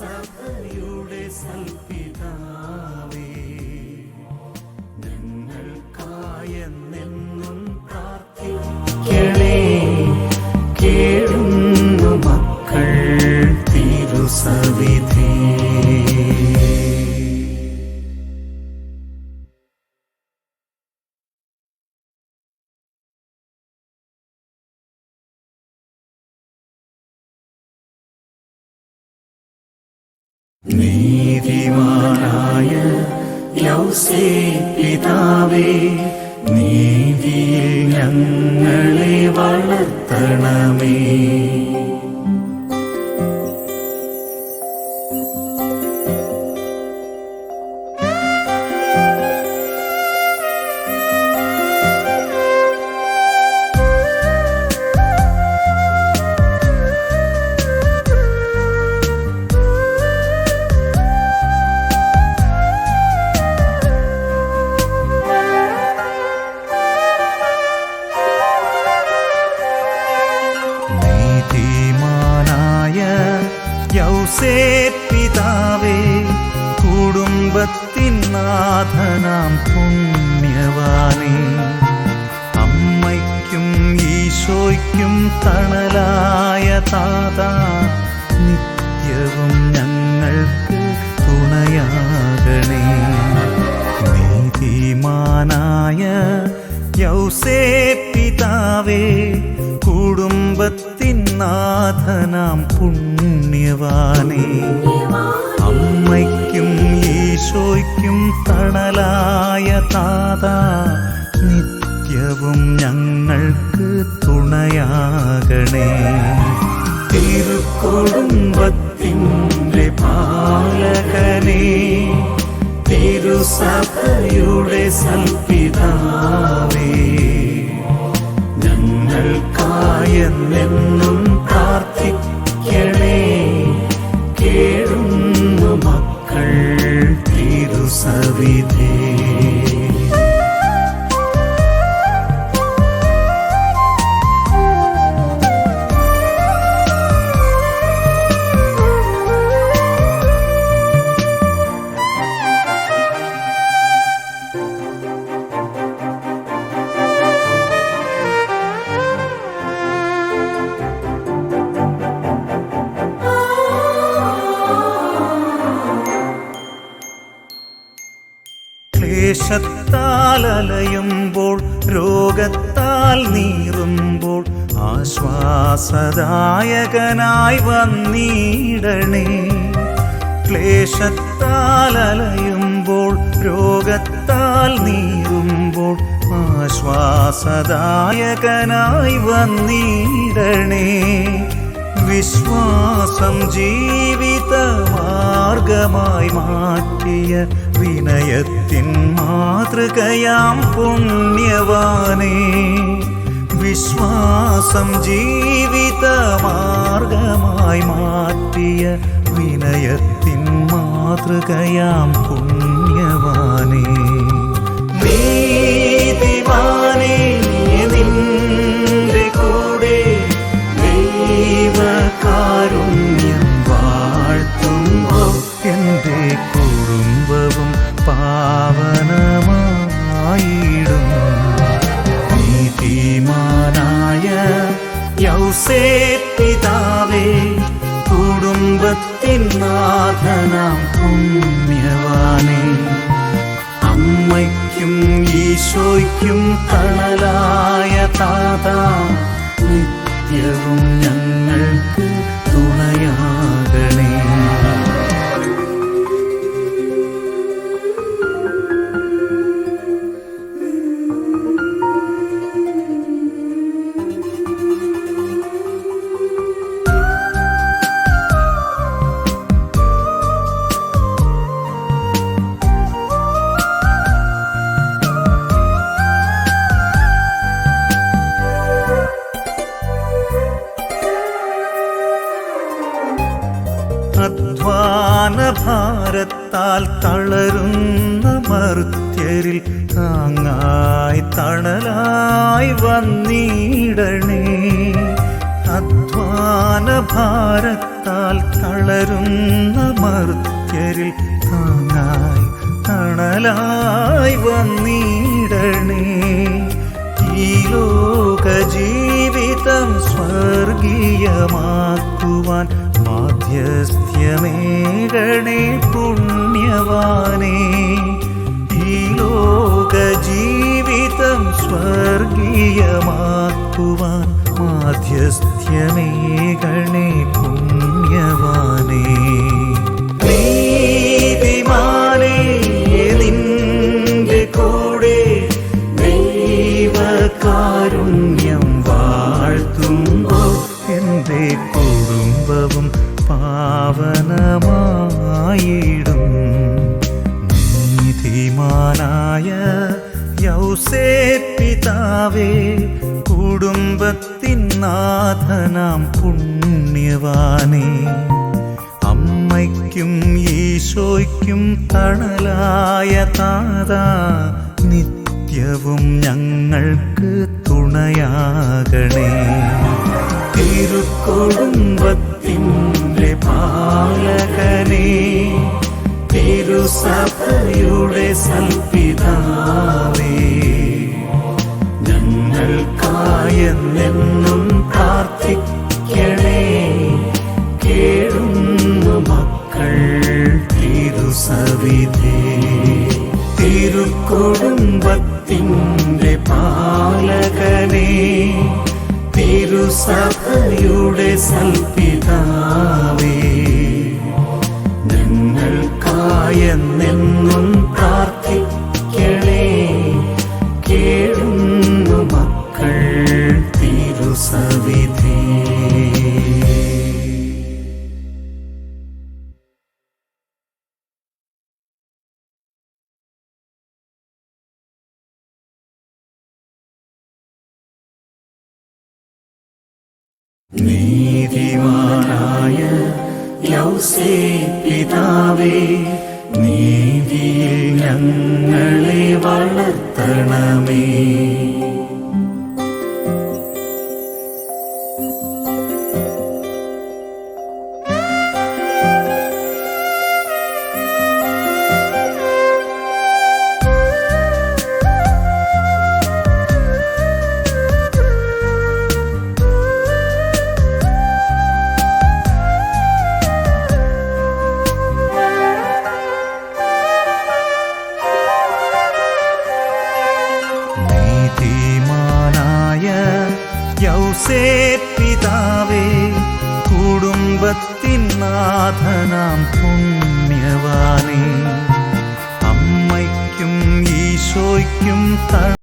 തിരുസഭയുടെ സൽപിതാവേ നീതിമാനായ യൗസേ പിതാവേ നീതിയിൽ ഞങ്ങളെ വളർത്തണമേ. യൗസേ പിതാവേ കുടുംബത്തിൻ നാഥനാം പുണ്യവാനേ. അമ്മയ്ക്കും ഈശോയ്ക്കും തണലായ താത നിത്യവും ഞങ്ങൾക്ക് തുണയാകണേ. നീതിമാനായ യൗസേ പിതാവേ നാഥനാം പുണ്യവാനേ. അമ്മയ്ക്കും ഈശോയ്ക്കും തണലായ താത നിത്യവും ഞങ്ങൾക്ക് തുണയാകണേ. തിരുക്കുടുംബത്തിന്റെ പാലകനെ തിരുസഭയുടെ സൽപിതാവേ തിരുസവിധേ ക്ലേശത്താൽ അലയുമ്പോൾ രോഗത്താൽ നീറുമ്പോൾ ആശ്വാസദായകനായി വന്നിടണേ. ക്ലേശത്താൽ അലയുമ്പോൾ രോഗത്താൽ നീറുമ്പോൾ ആശ്വാസദായകനായി വന്നിടണേ. വിശ്വാസം ജീവിത മാർഗമായി മാറ്റിയ വിനയത്തിൻ മാതൃകയാം പുണ്യവാനേ. വിശ്വാസം ജീവിത മാർഗമായി മാറ്റിയ വിനയത്തിൻ മാതൃകയാം പുണ്യവാനേ. ദൈവകാരുണ്യം വാഴ്ത്തുമ്പോ എന്റെ കുടുംബവും പാവനമായിടും നീതിമാനായ യൗസേ പിതാവേ കുടുംബത്തിൻ നാഥനാം പുണ്യവാനേ. അമ്മയ്ക്കും ഈശോയ്ക്കും തണലായ ഭാരത്താൽ തളരുന്ന മറുത്യരിൽ താങ്ങായി തണലായി വന്നിടണേ. അധ്വാന ഭാരത്താൽ തളരുന്ന മറുത്യരിൽ താങ്ങായി തണലായി വന്നിടണേ. ഈ ലോക ജീവിതം സ്വർഗീയമാക്കുവാൻ മാധ്യസ്ഥ്യമേകണേ പുണ്യവാനേ ഈ ലോക ജീവിതം സ്വർഗീയമാക്കുവാൻ മാധ്യസ്ഥ്യമേകണേ പുണ്യവാനേ യൗസേ പിതാവേ കുടുംബത്തിൻ നാഥനാം പുണ്യവാനേ. അമ്മയ്ക്കും ഈശോയ്ക്കും തണലായ താത നിത്യവും ഞങ്ങൾക്ക് തുണയാകണേ. തിരുക്കൊടുംബത്തിന്റെ പാലകനേ തിരുസഭയുടെ സൽപിതാവേ. ഞങ്ങൾക്കായെന്നെന്നും പ്രാർത്ഥിക്കണേ. കേഴുന്നു മക്കൾ തിരുസവിധേ തിരുക്കുടുംബത്തിന്റെ പാലകനെ തിരുസഭയുടെ സൽപിതാവേ. ഞങ്ങൾക്കായെന്നെന്നും നീതിമാനായ പിതാവേ നീതിയിൽ ഞങ്ങളെ വളർത്തണമേ. യൗസേ പിതാവേ കുടുംബത്തിൻ നാഥനാം പുണ്യവാനേ. അമ്മയ്ക്കും ഈശോയ്ക്കും